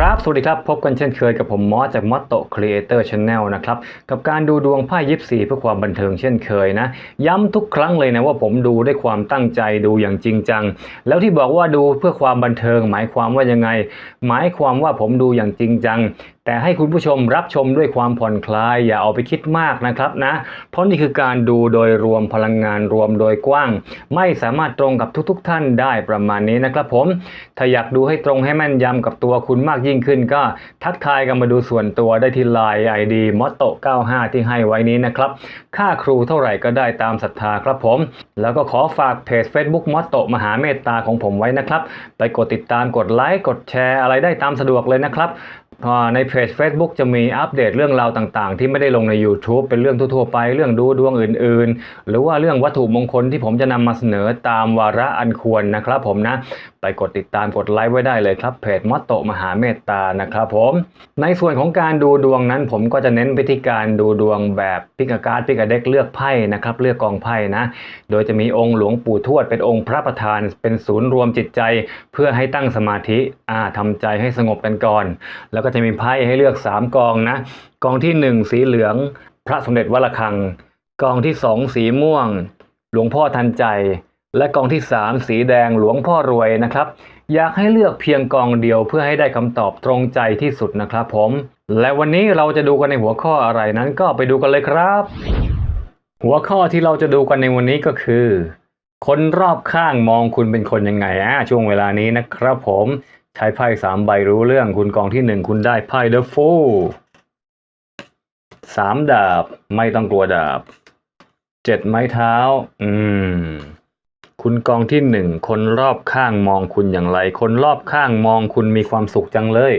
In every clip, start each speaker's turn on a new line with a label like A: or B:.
A: ครับ สวัสดีครับ พบกันเช่นเคยกับผมมอสจากมอสโตครีเอเตอร์ช n แนลนะครับ กับการดูดวงไพ่ยิปซีเพื่อความบันเทิงเช่นเคยนะ ย้ำทุกครั้งเลยนะว่าผมดูด้วยความตั้งใจดูอย่างจริงจัง แล้วที่บอกว่าดูเพื่อความบันเทิง หมายความว่ายังไง หมายความว่าผมดูอย่างจริงจัง แต่ให้คุณผู้ชมรับชมด้วยความผ่อนคลาย อย่าเอาไปคิดมากนะครับนะ เพราะนี่คือการดูโดยรวมพลังงานรวมโดยกว้าง ไม่สามารถตรงกับทุกๆทท่านได้ประมาณนี้นะครับผม ถ้าอยากดูให้ตรงให้แม่นยำกับตัวคุณมากยิ่งขึ้น ก็ทักทายกันมาดูส่วนตัวได้ที่ Line ID m o t o 95 ที่ให้ไว้นี้นะครับ ค่าครูเท่าไหร่ก็ได้ตามศรัทธาครับผม แล้วก็ขอฝากเพจ Facebook m o t o มหาเมตตาของผมไว้นะครับ ไปกดติดตามกดไลค์กดแชร์อะไรได้ตามสะดวกเลยนะครับ ในเพจ Facebook จะมีอัปเดตเรื่องราวต่างๆ ที่ไม่ได้ลงใน YouTube เป็นเรื่องทั่วๆไป เรื่องดูดวงอื่นๆ หรือว่าเรื่องวัตถุมงคลที่ผมจะนำมาเสนอตามวาระอันควรนะครับผมนะ ไปกดติดตามกดไลค์ไว้ได้เลยครับเพจมอตโตมหาเมตตานะครับผม ในส่วนของการดูดวงนั้น ผมก็จะเน้นไปที่การดูดวงแบบพิกการ์ดพิกาเด็กเลือกไพ่นะครับเลือกกองไพ่นะ โดยจะมีองค์หลวงปู่ทวดเป็นองค์พระประธาน เป็นศูนย์รวมจิตใจ เพื่อให้ตั้งสมาธิอ่าทำใจให้สงบกันก่อน แล้วก็จะมีไพ่ให้เลือก 3 กองนะ กองที่ 1 สีเหลือง พระสมเด็จวัดระฆัง กองที่ 2 สีม่วง หลวงพ่อทันใจ และกองที่ 3 สีแดงหลวงพ่อรวยนะครับ อยากให้เลือกเพียงกองเดียวเพื่อให้ได้คำตอบตรงใจที่สุดนะครับผม และวันนี้เราจะดูกันในหัวข้ออะไรนั้นก็ไปดูกันเลยครับ หัวข้อที่เราจะดูกันในวันนี้ก็คือคนรอบข้างมองคุณเป็นคนยังไงอะช่วงเวลานี้นะครับผม ใช้ไพ่สามใบรู้เรื่องคุณกองที่หนึ่งคุณได้ไพ่เดอะฟูสามดาบไม่ต้องกลัวดาบเจ็ดไม้เท้า อืม คุณกองที่หนึ่งคนรอบข้างมองคุณอย่างไร คนรอบข้างมองคุณมีความสุขจังเลย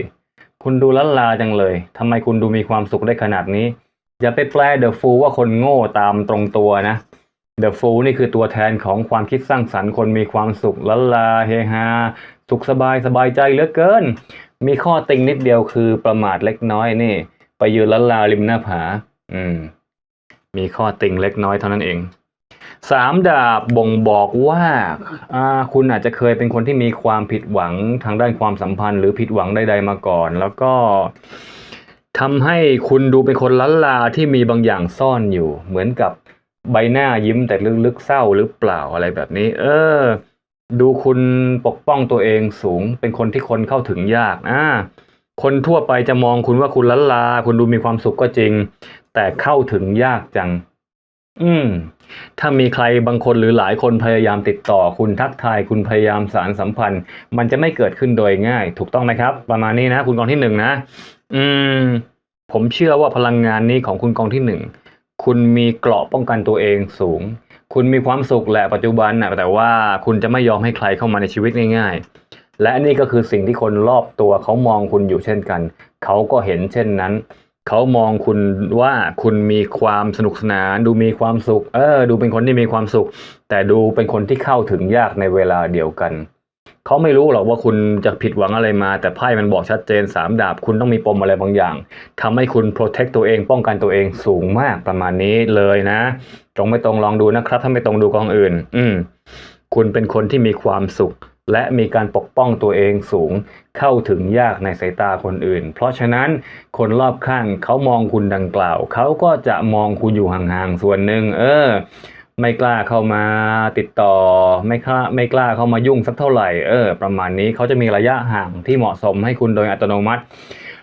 A: คุณดูล้านลาจังเลยทำไมคุณดูมีความสุขได้ขนาดนี้ อย่าไปแปลเดอะฟูว่าคนโง่ตามตรงตัวนะ เดอะฟูนี่คือตัวแทนของความคิดสร้างสรรค์คนมีความสุขละลาเฮฮาสุขสบายสบายใจเหลือเกิน มีข้อติงนิดเดียวคือประมาทเล็กน้อยนี่ ไปยืนละลาริมหน้าผา อืม มีข้อติงเล็กน้อยเท่านั้นเองสามดาบบ่งบอกว่าคุณอาจจะเคยเป็นคนที่มีความผิดหวังทางด้านความสัมพันธ์ หรือผิดหวังใดๆมาก่อน แล้วก็ทำให้คุณดูเป็นคนล้นลาที่มีบางอย่างซ่อนอยู่ เหมือนกับ ใบหน้ายิ้มแต่ลึกๆเศร้าหรือเปล่าอะไรแบบนี้ เออ ดูคุณปกป้องตัวเองสูง เป็นคนที่คนเข้าถึงยากอ่าคนทั่วไปจะมองคุณว่าคุณล้นลา คุณดูมีความสุขก็จริง แต่เข้าถึงยากจัง อืม ถ้ามีใครบางคนหรือหลายคนพยายามติดต่อ คุณทักทาย คุณพยายามสารสัมพันธ์ มันจะไม่เกิดขึ้นโดยง่าย ถูกต้องไหมครับ ประมาณนี้นะ คุณกองที่หนึ่งนะ อืม ผมเชื่อว่าพลังงานนี้ของคุณกองที่หนึ่ง คุณมีเกราะป้องกันตัวเองสูง คุณมีความสุขแหละปัจจุบันนะแต่ว่าคุณจะไม่ยอมให้ใครเข้ามาในชีวิตง่าย ๆ และนี่ก็คือสิ่งที่คนรอบตัวเขามองคุณอยู่เช่นกัน เขาก็เห็นเช่นนั้น เขามองคุณว่าคุณมีความสนุกสนาน ดูมีความสุข เออ ดูเป็นคนที่มีความสุข แต่ดูเป็นคนที่เข้าถึงยากในเวลาเดียวกัน เขาไม่รู้หรอกว่าคุณจะผิดหวังอะไรมา แต่ไพ่มันบอกชัดเจนสามดาบ คุณต้องมีปมอะไรบางอย่างทำให้คุณ protect ตัวเอง ป้องกันตัวเองสูงมากประมาณนี้เลยนะ ตรงไม่ตรงลองดูนะครับ ถ้าไม่ตรงดูกองอื่น อืมคุณเป็นคนที่มีความสุข และมีการปกป้องตัวเองสูง เข้าถึงยากในสายตาคนอื่น เพราะฉะนั้นคนรอบข้างเขามองคุณดังกล่าว เขาก็จะมองคุณอยู่ห่างๆส่วนหนึ่งเออ ไม่กล้าเข้ามาติดต่อ ไม่กล้าไม่กล้าเข้ามายุ่งสักเท่าไหร่เออประมาณนี้เขาจะมีระยะห่างที่เหมาะสมให้คุณโดยอัตโนมัติ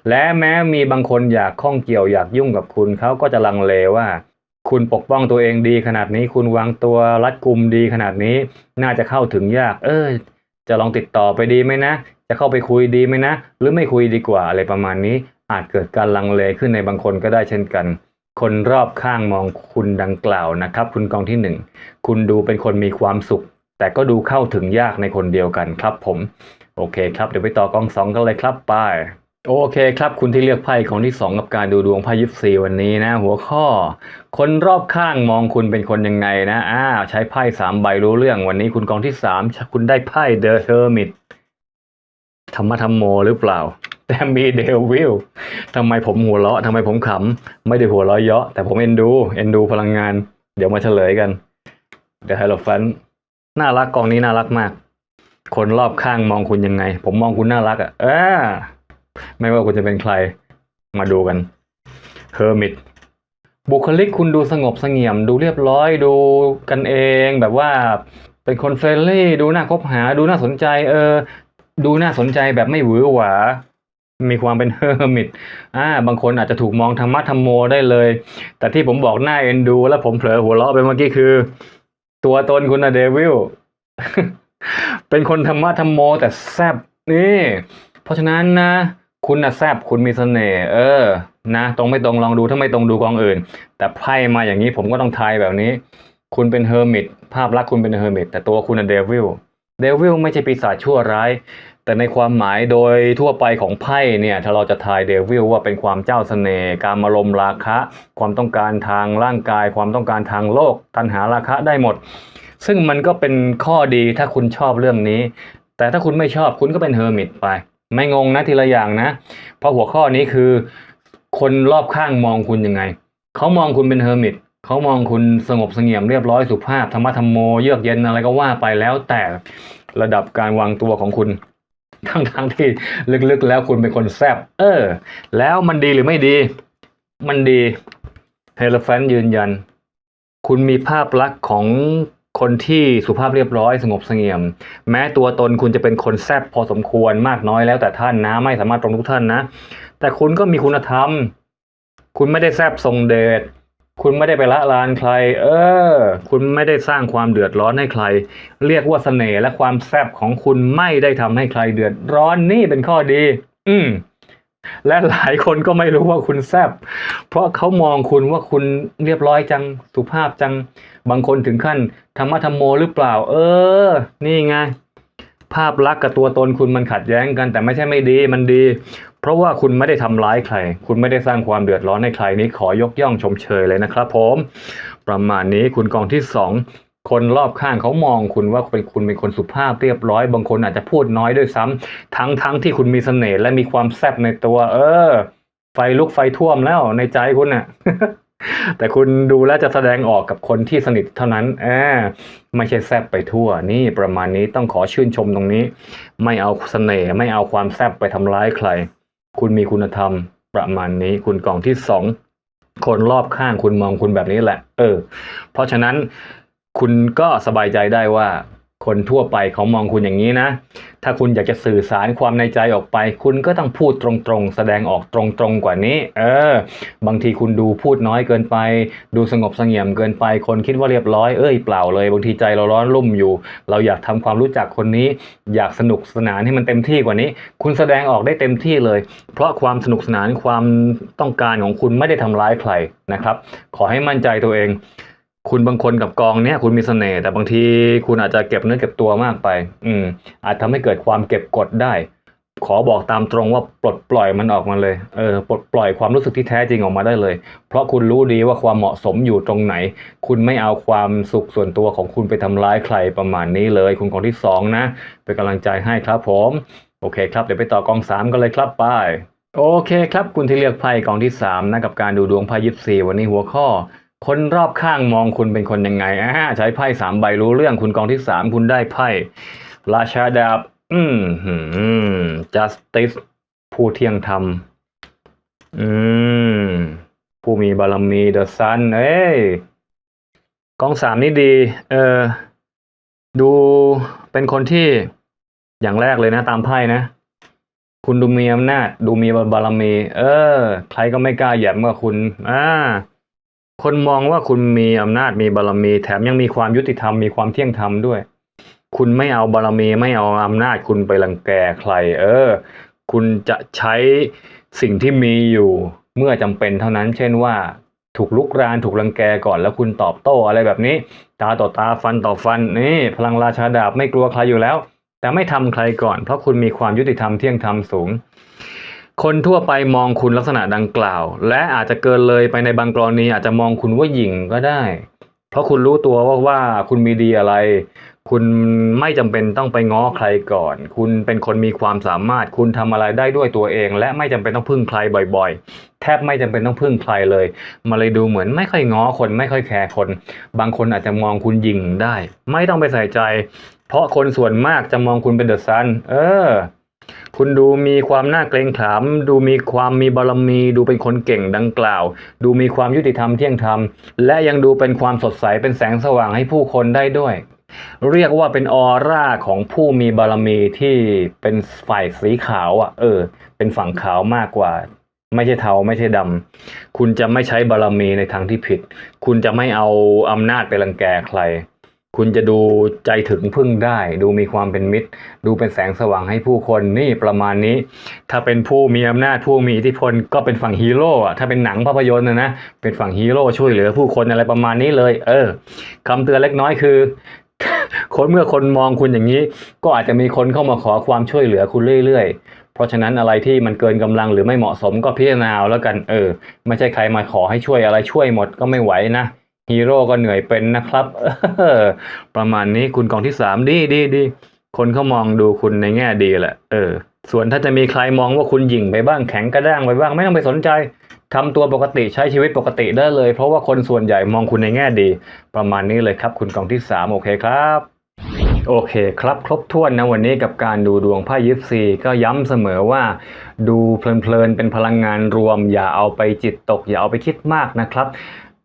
A: และแม้มีบางคนอยากข้องเกี่ยวอยากยุ่งกับคุณเขาก็จะลังเลว่าคุณปกป้องตัวเองดีขนาดนี้ คุณวางตัวรัดกุมดีขนาดนี้ น่าจะเข้าถึงยาก เออ จะลองติดต่อไปดีไหมนะ จะเข้าไปคุยดีไหมนะ หรือไม่คุยดีกว่าอะไรประมาณนี้ อาจเกิดการลังเลขึ้นในบางคนก็ได้เช่นกัน คนรอบข้างมองคุณดังกล่าวนะครับ คุณกองที่หนึ่งคุณดูเป็นคนมีความสุข แต่ก็ดูเข้าถึงยากในคนเดียวกันครับผม โอเคครับเดี๋ยวไปต่อกองสองกันเลยครับไปโอเคครับ คุณที่เลือกไพ่ของที่สองกับการดูดวงไพ่ยิปซีวันนี้นะ หัวข้อ คนรอบข้างมองคุณเป็นคนยังไงนะอ้าใช้ไพ่สามใบรู้เรื่องวันนี้คุณกองที่สามคุณได้ไพ่เดอะเฮอร์มิตธรรมธรรมโมหรือเปล่า แต่มีเดวิลทำไมผมหัวเราะทำไมผมขำ ไม่ได้หัวเราะเยาะ แต่ผมเอ็นดู เอ็นดูพลังงาน เดี๋ยวมาเฉลยกัน The h e r o p h a n t น่ารักกองนี้น่ารักมาก คนรอบข้างมองคุณยังไง ผมมองคุณน่ารักอะ่ะเออไม่ว่าคุณจะเป็นใคร มาดูกันเฮอร์มิตบุคลิกคุณดูสงบเสงี่ยม ดูเรียบร้อยดูกันเอง แบบว่าเป็นคนเฟรนลี่ ดูน่าคบหา ดูน่าสนใจ เออ ดูน่าสนใจแบบไม่หวือหวา มีความเป็นเฮอร์มิตอ่า บางคนอาจจะถูกมองธรรมะธรรมโมได้เลย แต่ที่ผมบอกหน้าเอ็นดู แล้วผมเผลอหัวเราะไปเมื่อกี้คือ ตัวตนคุณนะเดวิล เป็นคนธรรมะธรรมโม แต่แซบนี่ เพราะฉะนั้นนะ คุณนะแซบคุณมีเสน่ห์ เออ นะ ตรงไม่ตรงลองดู ถ้าไม่ตรงดูกองอื่น แต่ไพ่มาอย่างนี้ผมก็ต้องทายแบบนี้ คุณเป็นเฮอร์มิต ภาพลักษณ์คุณเป็นเฮอร์มิต แต่ตัวคุณนะเดวิล เดวิลไม่ใช่ปีศาจชั่วร้าย แต่ในความหมายโดยทั่วไปของไพ่เนี่ยถ้าเราจะทายเดวิลว่าเป็นความเจ้าเสน่ห์การอารมราคะ ความต้องการทางร่างกาย ความต้องการทางโลก ตัณหาราคะได้หมด ซึ่งมันก็เป็นข้อดีถ้าคุณชอบเรื่องนี้ แต่ถ้าคุณไม่ชอบคุณก็เป็นเฮอร์มิตไป ไม่งงนะทีละอย่างนะ เพราะหัวข้อนี้คือ คนรอบข้างมองคุณยังไง เขามองคุณเป็นเฮอร์มิตเขามองคุณสงบเสงี่ยมเรียบร้อยสุภาพธรรมะธรรมโมเยือกเย็นอะไรก็ว่าไปแล้วแต่ระดับการวางตัวของคุณ ทั้งทั้งๆที่ลึกๆแล้วคุณเป็นคนแซบเออ แล้วมันดีหรือไม่ดี มันดีเฮลแฟนยืนยัน คุณมีภาพลักษณ์ของคนที่สุภาพเรียบร้อยสงบเสงี่ยม แม้ตัวตนคุณจะเป็นคนแซบพอสมควรมากน้อยแล้วแต่ท่านนะ ไม่สามารถตรงทุกท่านนะ แต่คุณก็มีคุณธรรม คุณไม่ได้แซบทรงเดช คุณไม่ได้ไปละลานใคร เออ คุณไม่ได้สร้างความเดือดร้อนให้ใคร เรียกว่าเสน่ห์และความแซบของคุณไม่ได้ทำให้ใครเดือดร้อนนี่เป็นข้อดี อืมและหลายคนก็ไม่รู้ว่าคุณแซบเพราะเขามองคุณว่าคุณเรียบร้อยจังสุภาพจัง บางคนถึงขั้นธรรมะธรรมโมหรือเปล่า เออ นี่ไง ภาพลักษณ์กับตัวตนคุณมันขัดแย้งกัน แต่ไม่ใช่ไม่ดีมันดี เพราะว่าคุณไม่ได้ทำร้ายใคร คุณไม่ได้สร้างความเดือดร้อนให้ใครนี้ขอยกย่องชมเชยเลยนะครับผม ประมาณนี้คุณกองที่สองคนรอบข้างเขามองคุณว่าเป็นคุณเป็นคนสุภาพเรียบร้อย บางคนอาจจะพูดน้อยด้วยซ้ำทั้งทั้งที่คุณมีเสน่ห์และมีความแซ่บในตัว เออ ไฟลุกไฟท่วมแล้วในใจคุณน่ะ แต่คุณดูแลจะแสดงออกกับคนที่สนิทเท่านั้นอ่าไม่ใช่แซบไปทั่ว นี่ประมาณนี้ต้องขอชื่นชมตรงนี้ ไม่เอาเสน่ห์ไม่เอาความแซบไปทำร้ายใคร คุณมีคุณธรรมประมาณนี้ คุณกล่องที่สองคนรอบข้างคุณมองคุณแบบนี้แหละ เออ เพราะฉะนั้นคุณก็สบายใจได้ว่า คนทั่วไปเขามองคุณอย่างนี้นะ ถ้าคุณอยากจะสื่อสารความในใจออกไป คุณก็ต้องพูดตรงๆ แสดงออกตรงๆกว่านี้ เออ บางทีคุณดูพูดน้อยเกินไป ดูสงบเสงี่ยมเกินไป คนคิดว่าเรียบร้อย เอ้ยเปล่าเลย บางทีใจเราร้อนรุ่มอยู่ เราอยากทำความรู้จักคนนี้ อยากสนุกสนานให้มันเต็มที่กว่านี้ คุณแสดงออกได้เต็มที่เลย เพราะความสนุกสนานความต้องการของคุณไม่ได้ทำร้ายใครนะครับ ขอให้มั่นใจตัวเอง คุณบางคนกับกองเนี้ยคุณมีเสน่ห์แต่บางทีคุณอาจจะเก็บเนื้อเก็บตัวมากไป อืม อาจทำให้เกิดความเก็บกดได้ ขอบอกตามตรงว่าปลดปล่อยมันออกมาเลยเออปลดปล่อยความรู้สึกที่แท้จริงออกมาได้เลย เพราะคุณรู้ดีว่าความเหมาะสมอยู่ตรงไหน คุณไม่เอาความสุขส่วนตัวของคุณไปทำร้ายใครประมาณนี้เลย คุณกองที่สองนะเป็นกำลังใจให้ครับผม โอเคครับเดี๋ยวไปต่อกองสามกันเลยครับไปโอเคครับ คุณที่เลือกไพ่กองที่สามนะกับการดูดวงไพ่ยิปซีวันนี้หัวข้อ คนรอบข้างมองคุณเป็นคนยังไงอ่าใช้ไพ่สามใบรู้เรื่องคุณกองที่สามคุณได้ไพ่ราชาดาบ อืมหืม justice ผู้เที่ยงธรรม อืม ผู้มีบารมี the sun เอ้ยกองสามนี่ดี เออ ดูเป็นคนที่อย่างแรกเลยนะ ตามไพ่นะ คุณดูมีอำนาจ ดูมีบารมี เออ ใครก็ไม่กล้าแหย่มเมื่อคุณ อ่า คนมองว่าคุณมีอำนาจมีบารมี แถมยังมีความยุติธรรมมีความเที่ยงธรรมด้วย คุณไม่เอาบารมีไม่เอาอำนาจคุณไปรังแกใคร เออ คุณจะใช้สิ่งที่มีอยู่เมื่อจำเป็นเท่านั้น เช่นว่า ถูกลุกรานถูกรังแกก่อนแล้วคุณตอบโต้อะไรแบบนี้ ตาต่อตาฟันต่อฟันนี่พลังราชาดาบไม่กลัวใครอยู่แล้ว แต่ไม่ทำใครก่อน เพราะคุณมีความยุติธรรมเที่ยงธรรมสูง คนทั่วไปมองคุณลักษณะดังกล่าว และอาจจะเกินเลยไปในบางกรณีอาจจะมองคุณว่าหยิ่งก็ได้ เพราะคุณรู้ตัวว่าว่าคุณมีดีอะไร คุณไม่จำเป็นต้องไปง้อใครก่อน คุณเป็นคนมีความสามารถ คุณทำอะไรได้ด้วยตัวเอง และไม่จำเป็นต้องพึ่งใครบ่อย ๆ แทบไม่จำเป็นต้องพึ่งใครเลย มาเลยดูเหมือนไม่ค่อยง้อคนไม่ค่อยแคร์คน บางคนอาจจะมองคุณหยิ่งได้ ไม่ต้องไปใส่ใจ เพราะคนส่วนมากจะมองคุณเป็นเดอะซันเออ คุณดูมีความน่าเกรงขาม ดูมีความมีบารมี ดูเป็นคนเก่งดังกล่าว ดูมีความยุติธรรมเที่ยงธรรม และยังดูเป็นความสดใสเป็นแสงสว่างให้ผู้คนได้ด้วย เรียกว่าเป็นออร่าของผู้มีบารมีที่เป็นฝ่ายสีขาวอะ เออ เป็นฝั่งขาวมากกว่า ไม่ใช่เทาไม่ใช่ดำคุณจะไม่ใช้บารมีในทางที่ผิด คุณจะไม่เอาอำนาจไปรังแกใคร คุณจะดูใจถึงพึ่งได้ ดูมีความเป็นมิตร ดูเป็นแสงสว่างให้ผู้คนนี่ประมาณนี้ ถ้าเป็นผู้มีอำนาจผู้มีอิทธิพลก็เป็นฝั่งฮีโร่อะถ้าเป็นหนังภาพยนตร์นะนะเป็นฝั่งฮีโร่ช่วยเหลือผู้คนอะไรประมาณนี้เลย เออคำเตือนเล็กน้อยคือคนเมื่อคนมองคุณอย่างนี้ ก็อาจจะมีคนเข้ามาขอความช่วยเหลือคุณเรื่อยๆ เพราะฉะนั้นอะไรที่มันเกินกำลังหรือไม่เหมาะสมก็พิจารณาแล้วกันเออ ไม่ใช่ใครมาขอให้ช่วยอะไรช่วยหมดก็ไม่ไหวนะ ฮีโร่ก็เหนื่อยเป็นนะครับประมาณนี้คุณกองที่สามดีดีดีคนเขามองดูคุณในแง่ดีแหละเออ ส่วนถ้าจะมีใครมองว่าคุณหยิ่งไปบ้างแข็งกระด้างไปบ้างไม่ต้องไปสนใจทำตัวปกติใช้ชีวิตปกติได้เลย เพราะว่าคนส่วนใหญ่มองคุณในแง่ดี ประมาณนี้เลยครับ คุณกองที่สามโอเคครับ โอเคครับ ครบถ้วนนะวันนี้กับการดูดวงไพ่ยิปซีก็ย้ำเสมอว่า ดูเพลินๆเป็นพลังงานรวม อย่าเอาไปจิตตก อย่าเอาไปคิดมากนะครับ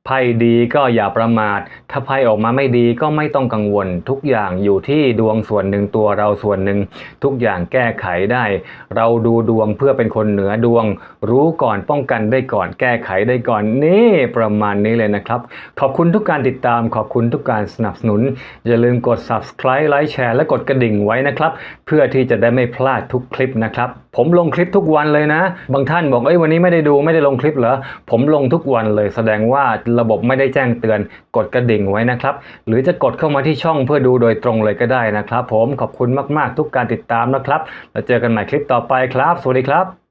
A: ไพ่ดีก็อย่าประมาท ถ้าไพ่ออกมาไม่ดีก็ไม่ต้องกังวล ทุกอย่างอยู่ที่ดวงส่วนหนึ่งตัวเราส่วนหนึ่ง ทุกอย่างแก้ไขได้ เราดูดวงเพื่อเป็นคนเหนือดวง รู้ก่อนป้องกันได้ก่อน แก้ไขได้ก่อนนี่ประมาณนี้เลยนะครับ ขอบคุณทุกการติดตาม ขอบคุณทุกการสนับสนุน อย่าลืมกด subscribe ไลค์แชร์และกดกระดิ่งไว้นะครับ เพื่อที่จะได้ไม่พลาดทุกคลิปนะครับ ผมลงคลิปทุกวันเลยนะ บางท่านบอกเอ้ยวันนี้ไม่ได้ดูไม่ได้ลงคลิปเหรอผมลงทุกวันเลยแสดงว่าระบบไม่ได้แจ้งเตือน กดกระดิ่งไว้นะครับ หรือจะกดเข้ามาที่ช่องเพื่อดูโดยตรงเลยก็ได้นะครับ ผมขอบคุณมากๆทุกการติดตามนะครับ แล้วเจอกันใหม่คลิปต่อไปครับ สวัสดีครับ